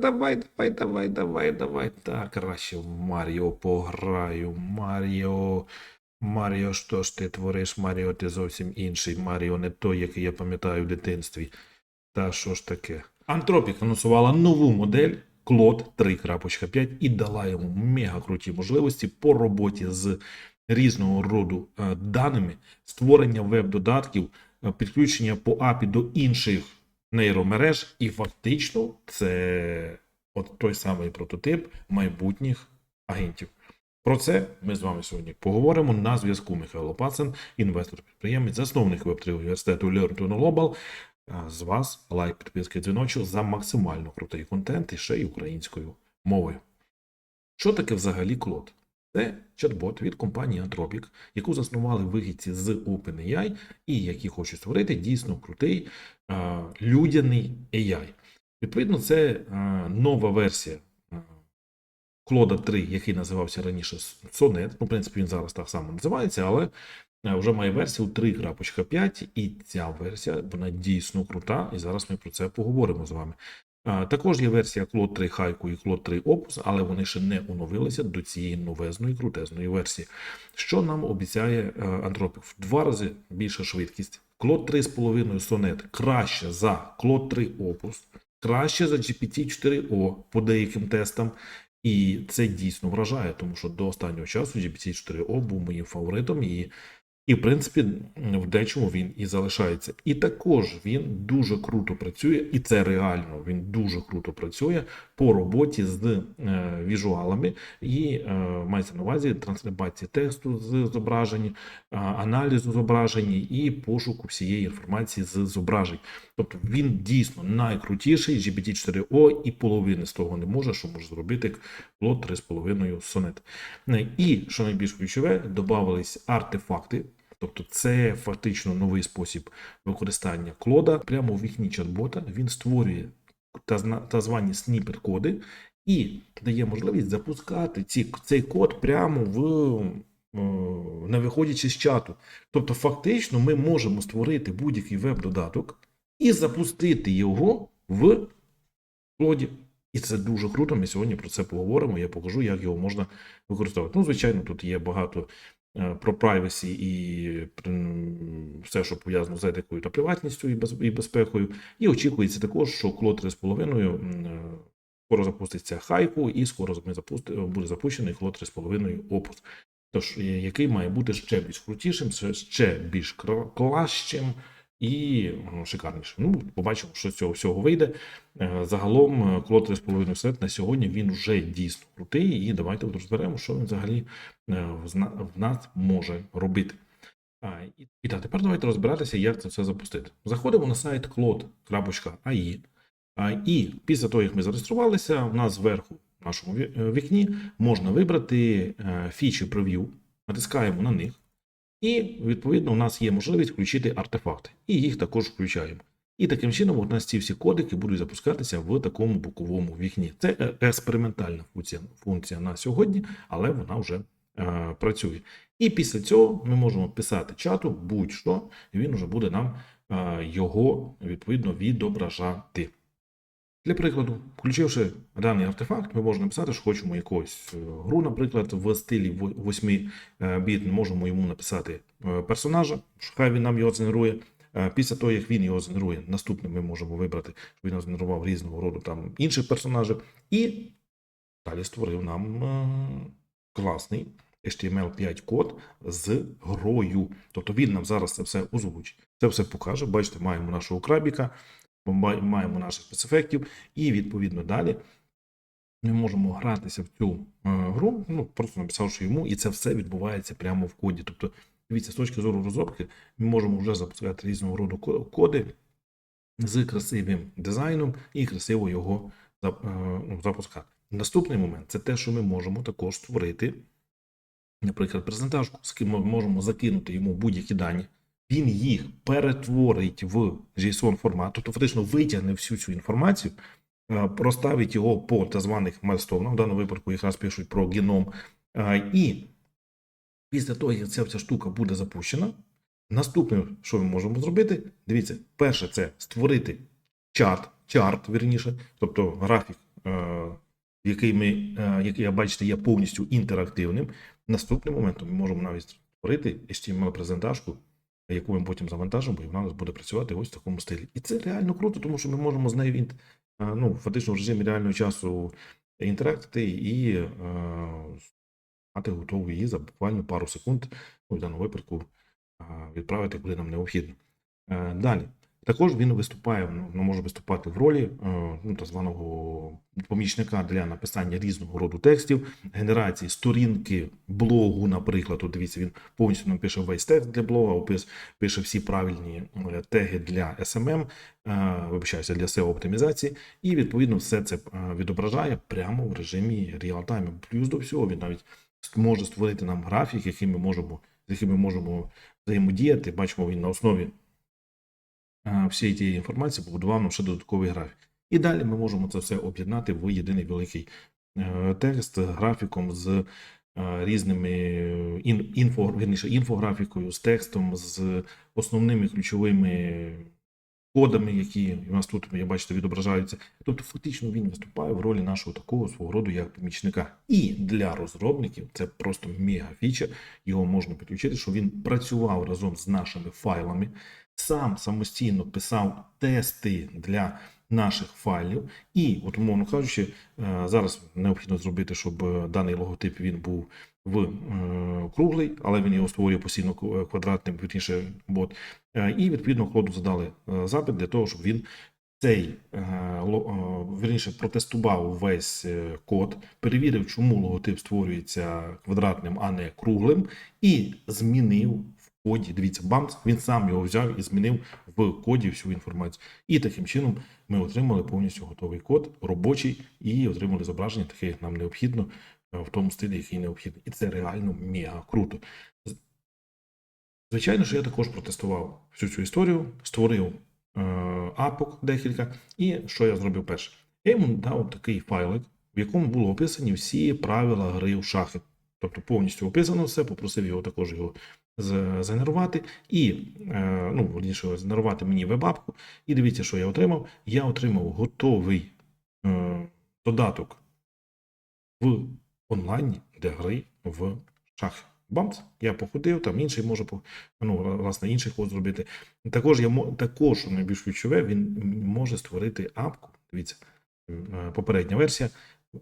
Давай, давай, давай, давай, давай. Так, краще в Маріо пограю. Маріо. Маріо, що ж ти твориш? Маріо, ти зовсім інший. Маріо не той, який я пам'ятаю в дитинстві. Та що ж таке? Антропік анонсувала нову модель Клод 3.5 і дала йому мега круті можливості по роботі з різного роду е, даними, створення веб-додатків, е, підключення по API до інших нейромереж, і фактично це от той самий прототип майбутніх агентів. Про це ми з вами сьогодні поговоримо. На зв'язку Михайло Пацан, інвестор підприємець, засновник Web3 університету Learn Global. З вас лайк, підписки, дзвіночок за максимально крутий контент і ще й українською мовою. Що таке взагалі Клод? Це чат-бот від компанії Anthropic, яку заснували вихідці з OpenAI, і які хочуть створити дійсно крутий людяний AI. Відповідно, це нова версія Клода 3, який називався раніше Sonnet. Ну, в принципі, він зараз так само називається, але вже має версію 3.5, і ця версія вона дійсно крута. І зараз ми про це поговоримо з вами. Також є версія Claude 3 Haiku і Claude 3 Opus, але вони ще не оновилися до цієї новезної крутезної версії. Що нам обіцяє е, Anthropic? В два рази більша швидкість. Claude 3,5 Sonnet краще за Claude 3 Opus, краще за GPT-4O по деяким тестам. І це дійсно вражає, тому що до останнього часу GPT-4O був моїм фаворитом, і, і в принципі, в дечому він і залишається. І також він дуже круто працює, і це реально він дуже круто працює по роботі з е, візуалами, і е, мається на увазі трансляції тексту з зображень, аналізу зображень і пошуку всієї інформації з зображень. Тобто він дійсно найкрутіший GPT-4O і половини з того не може, що може зробити Claude 3,5 Sonnet. Е, І, що найбільш ключове, додавались артефакти. Тобто це фактично новий спосіб використання клода. Прямо в вікні чат-бота він створює та, звані сніпет-коди і дає можливість запускати ці, цей код прямо в, е, не виходячи з чату. Тобто, фактично, ми можемо створити будь-який веб-додаток і запустити його в клоді. І це дуже круто. Ми сьогодні про це поговоримо. Я покажу, як його можна використовувати. Ну, звичайно, тут є багато про privacy і все, що пов'язано з етикою та приватністю і, безпекою. І очікується також, що кло 3,5 м, е, скоро запуститься хайку, і скоро буде запущений Claude 3,5 опус. Тож, е, який має бути ще більш крутішим, ще- більш кращим. І ну, шикарнішим. Ну, побачимо, що з цього всього вийде. Е, Загалом Claude 3,5 сет на сьогодні він вже дійсно крутий, і давайте розберемо, що він взагалі е, в нас може робити. І, так, тепер давайте розбиратися, як це все запустити. Заходимо на сайт claude.ai, а, і після того, як ми зареєструвалися, в нас зверху в нашому е, вікні можна вибрати фічі прев'ю, натискаємо на них, і відповідно у нас є можливість включити артефакти, і їх також включаємо. І таким чином у нас ці всі кодики будуть запускатися в такому боковому вікні. Це е, експериментальна функція, функція на сьогодні, але вона вже е, працює. І після цього ми можемо писати чату будь-що, і він вже буде нам е, його відповідно відображати. Для прикладу, включивши даний артефакт, ми можемо написати, що хочемо якусь е, гру, наприклад, в стилі 8 біт, можемо йому написати е, персонажа, що хай він нам його згенерує. Е, Після того, як він його згенерує, наступним ми можемо вибрати, щоб він згенерував різного роду там інших персонажів. І далі створив нам е, класний HTML5 код з грою. Тобто він нам зараз це все озвучить. Це все покаже. Бачите, маємо нашого крабіка, маємо наших спецефектів, і відповідно далі ми можемо гратися в цю е, гру, ну просто написавши йому, і це все відбувається прямо в коді. Тобто, дивіться, з точки зору розробки, ми можемо вже запускати різного роду коди з красивим дизайном і красиво його е, ну, запускати. Наступний момент це те, що ми можемо також створити, наприклад, презентажку, з ким ми можемо закинути йому будь-які дані. Він їх перетворить в JSON формат, тобто фактично витягне всю цю інформацію, е, проставить його по так званих майлстоунах, в даному випадку якраз пишуть про геном. е, І після того, як ця вся штука буде запущена, наступне, що ми можемо зробити, дивіться, перше, це створити чат чарт, вірніше, тобто графік, е, який ми, е, який, я бачите, є повністю інтерактивним. Наступним моментом ми можемо навіть створити HTML-презентажку, яку ми потім завантажимо, і вона у нас буде працювати ось в такому стилі. І це реально круто, тому що ми можемо з нею він- е, ну, фактично в режимі реального часу інтерактити і е, мати готову її за буквально пару секунд, ну, в даному випадку е, відправити, куди нам необхідно. Далі. Також він виступає, ну, ну, може виступати в ролі е, ну, так званого помічника для написання різного роду текстів, генерації сторінки блогу, наприклад. От дивіться, він повністю нам пише весь текст для блога, опис, пише всі правильні е, теги для SMM, е, вибачаюся, для SEO-оптимізації, і відповідно все це відображає прямо в режимі реал-тайму. Плюс до всього він навіть може створити нам графік, який ми можемо, з яким ми можемо взаємодіяти. Бачимо, він на основі всієї тієї інформації побудував нам ще додатковий графік. І далі ми можемо це все об'єднати в єдиний великий е, текст графіком з е, різними інфо, інфографікою, з текстом, з основними ключовими кодами, які у нас тут, я бачите, відображаються. Тобто, фактично він виступає в ролі нашого такого свого роду як помічника. І для розробників це просто мега фіча. Його можна підключити, що він працював разом з нашими файлами, сам самостійно писав тести для наших файлів. І, от, умовно кажучи, е, зараз необхідно зробити, щоб е, даний логотип він був в е, круглий, але він його створює постійно е, квадратним, вірніше, бот. Е, І відповідно коду задали запит для того, щоб він цей е, е, вірніше протестував весь код, перевірив, чому логотип створюється квадратним, а не круглим, і змінив в коді. Дивіться, бамц, він сам його взяв і змінив в коді всю інформацію. І таким чином ми отримали повністю готовий код, робочий, і отримали зображення, таке, нам необхідно, в тому стилі, який необхідний. І це реально мега круто. Звичайно, що я також протестував всю цю історію, створив е, апок декілька. І що я зробив перше? Я йому дав такий файлик, в якому було описані всі правила гри в шахи. Тобто повністю описано все, попросив його також його згенерувати і, е, ну, верніше, згенерувати мені веб-апку. І дивіться, що я отримав. Я отримав готовий е, додаток в онлайні для гри в шахи. Бамц, я походив, там інший може ну, власне, інший ход зробити. Також я також найбільш ключове, він може створити апку. Дивіться, е, попередня версія,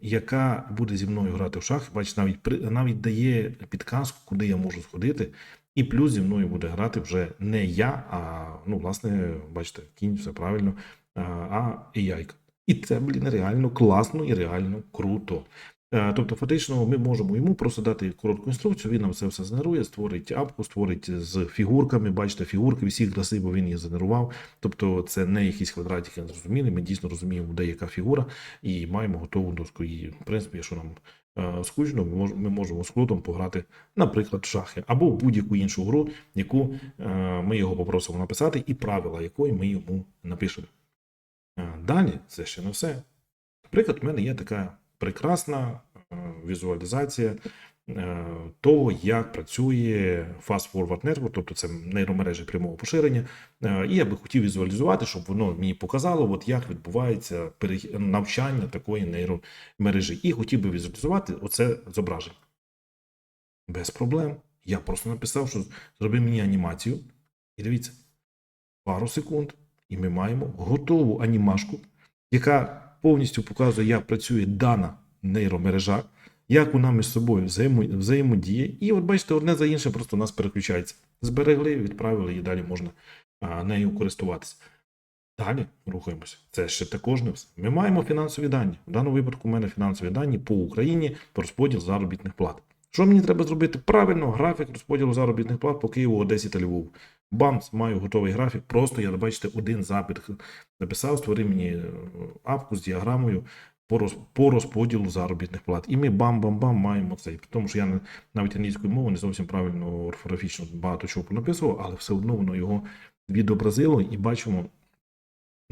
яка буде зі мною грати в шахи. Бачите, навіть навіть дає підказку, куди я можу сходити. І плюс зі мною буде грати вже не я, а ну, власне, бачите, кінь, все правильно, а- а AI. І це, блін, реально класно і реально круто. Е, Тобто, фактично, ми можемо йому просто дати коротку інструкцію, він нам це все згенерує, створить апку, створить з фігурками. Бачите, фігурки всі краси, бо він їх згенерував. Тобто, це не якісь квадратики незрозумілі. Ми дійсно розуміємо, де яка фігура, і маємо готову доску. І, в принципі, якщо нам е, скучно, ми можемо, з крутом пограти, наприклад, в шахи або будь-яку іншу гру, яку е, ми його попросимо написати, і правила якої ми йому напишемо. Далі це ще не все. Наприклад, у мене є така прекрасна е, візуалізація е, того, як працює Fast Forward Network, тобто це нейромережі прямого поширення. Е, І я би хотів візуалізувати, щоб воно мені показало, от як відбувається навчання такої нейромережі. І хотів би візуалізувати оце зображення. Без проблем. Я просто написав, що зроби мені анімацію. І дивіться, пару секунд, і ми маємо готову анімашку, яка повністю показує, як працює дана нейромережа, як вона між собою взаємодіє. І от бачите, одне за інше просто у нас переключається. Зберегли, відправили, і далі можна нею користуватися. Далі рухаємося. Це ще також не все. Ми маємо фінансові дані. В даному випадку у мене фінансові дані по Україні про розподіл заробітних плат. Що мені треба зробити? Правильно, графік розподілу заробітних плат по Києву, Одесі та Львову. Бамс, маю готовий графік. Просто я, бачите, один запит написав, створи мені е, апку з діаграмою по, розподілу заробітних плат. І ми бам-бам-бам маємо цей. Тому що я навіть англійською мовою не зовсім правильно орфографічно багато чого понаписував, але все одно воно його відобразило і бачимо.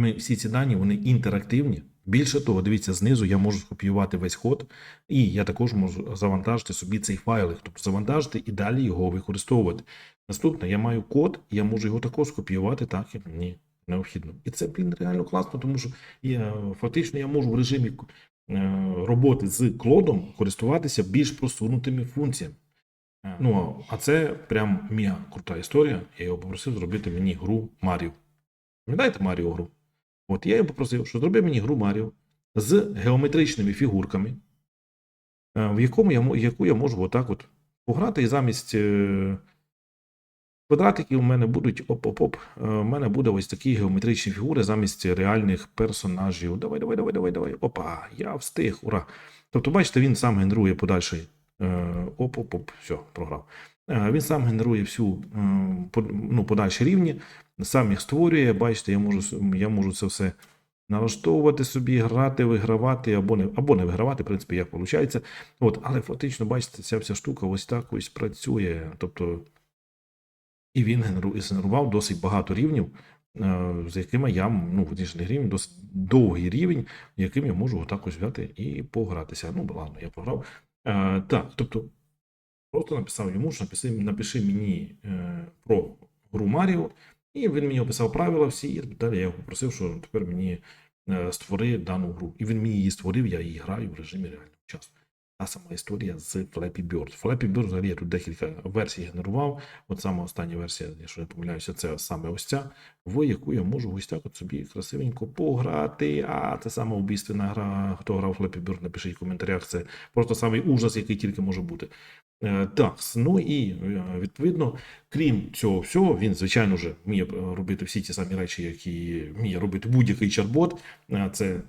Ми всі ці дані вони інтерактивні. Більше того, дивіться, знизу я можу скопіювати весь код, і я також можу завантажити собі цей файлик, тобто завантажити і далі його використовувати. Наступне, я маю код, я можу його також скопіювати так, як мені необхідно. І це, блін, реально класно, тому що я, фактично я можу в режимі е, роботи з клодом користуватися більш просунутими функціями. Ну, а це прям мега крута історія. Я його попросив зробити мені гру Маріо. Пам'ятаєте Маріо гру? От я його попросив, що зроби мені гру Маріо з геометричними фігурками, е, в якому я, яку я можу отак от пограти, і замість е, квадратиків у мене будуть оп-оп-оп. е, У мене буде ось такі геометричні фігури замість реальних персонажів. Давай, давай, давай, давай, давай. Опа, я встиг, ура. Тобто, бачите, він сам генерує подальший е, оп-оп-оп, все, програв. Е, Він сам генерує всю е, ну, подальші рівні, сам їх створює. Бачите, я можу, я можу це все налаштовувати собі, грати, вигравати або не, або не вигравати, в принципі, як виходить. От, але фактично, бачите, ця вся штука ось так ось працює. Тобто, і він генеру- згенерував досить багато рівнів, е, з якими я, ну, не рівень, досить довгий рівень, яким я можу отак ось взяти і погратися. Ну, ладно, я програв. Е, так, тобто, просто написав йому, що напиши, напиши мені е, про гру Маріо, і він мені описав правила всі, і далі я його попросив, що тепер мені е, створи дану гру. І він мені її створив, я її граю в режимі реального часу. Та сама історія з Flappy Bird. Flappy Bird, взагалі, я тут декілька версій генерував. От сама остання версія, якщо не помиляюся, це саме ось ця, в яку я можу ось от собі красивенько пограти. А це саме убійственна гра. Хто грав Flappy Bird, напишіть в коментарях. Це просто самий ужас, який тільки може бути. Е, Так, ну і е, відповідно, крім цього всього, він, звичайно ж, вміє е, робити всі ті самі речі, які вміє робити будь-який чат-бот. Це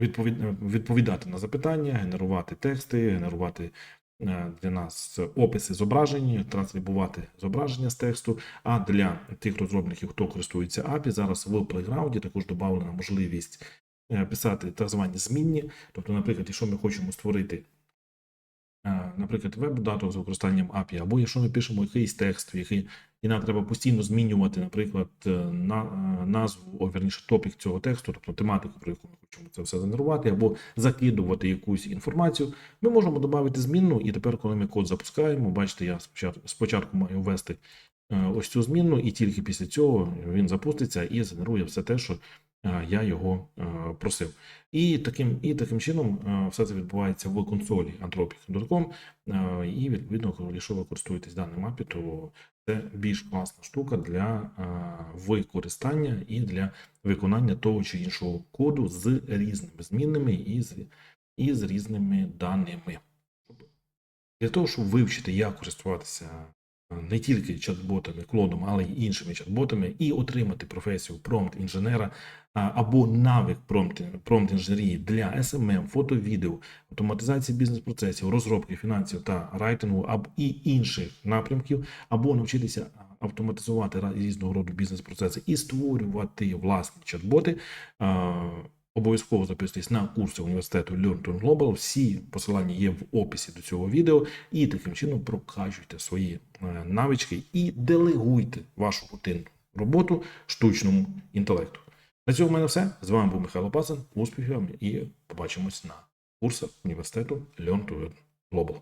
відповід, відповідати на запитання, генерувати тексти, генерувати для нас описи зображень, транскрибувати зображення з тексту. А для тих розробників, хто користується API, зараз в Playground також додана можливість писати так звані змінні. Тобто, наприклад, якщо ми хочемо створити наприклад, веб-додаток з використанням API, або якщо ми пишемо якийсь текст, який і нам треба постійно змінювати, наприклад, е, на, е, назву, о, вірніше, топік цього тексту, тобто тематику, про яку ми хочемо це все генерувати, або закидувати якусь інформацію, ми можемо додати змінну, і тепер, коли ми код запускаємо, бачите, я спочатку, спочатку маю ввести е, ось цю змінну, і тільки після цього він запуститься і згенерує все те, що е, я його е, просив. І таким, і таким чином е, все це відбувається в консолі anthropic.com. е, І відповідно, якщо ви користуєтесь даним API, то це більш класна штука для е, використання і для виконання того чи іншого коду з різними змінними і з, і з різними даними. Для того, щоб вивчити, як користуватися е, не тільки чат-ботами, клодом, але й іншими чат-ботами, і отримати професію промпт-інженера або навик промпт- промпт-інженерії для SMM, фото, відео, автоматизації бізнес-процесів, розробки фінансів та райтингу або і інших напрямків, або навчитися автоматизувати різного роду бізнес-процеси і створювати власні чат-боти. Обов'язково записуйтесь на курси університету Learn to Global. Всі посилання є в описі до цього відео, і таким чином прокачуйте свої е, навички і делегуйте вашу рутинну роботу штучному інтелекту. На цьому в мене все. З вами був Михайло Пацан. Успіхів вам і побачимось на курсах університету Learn to Global.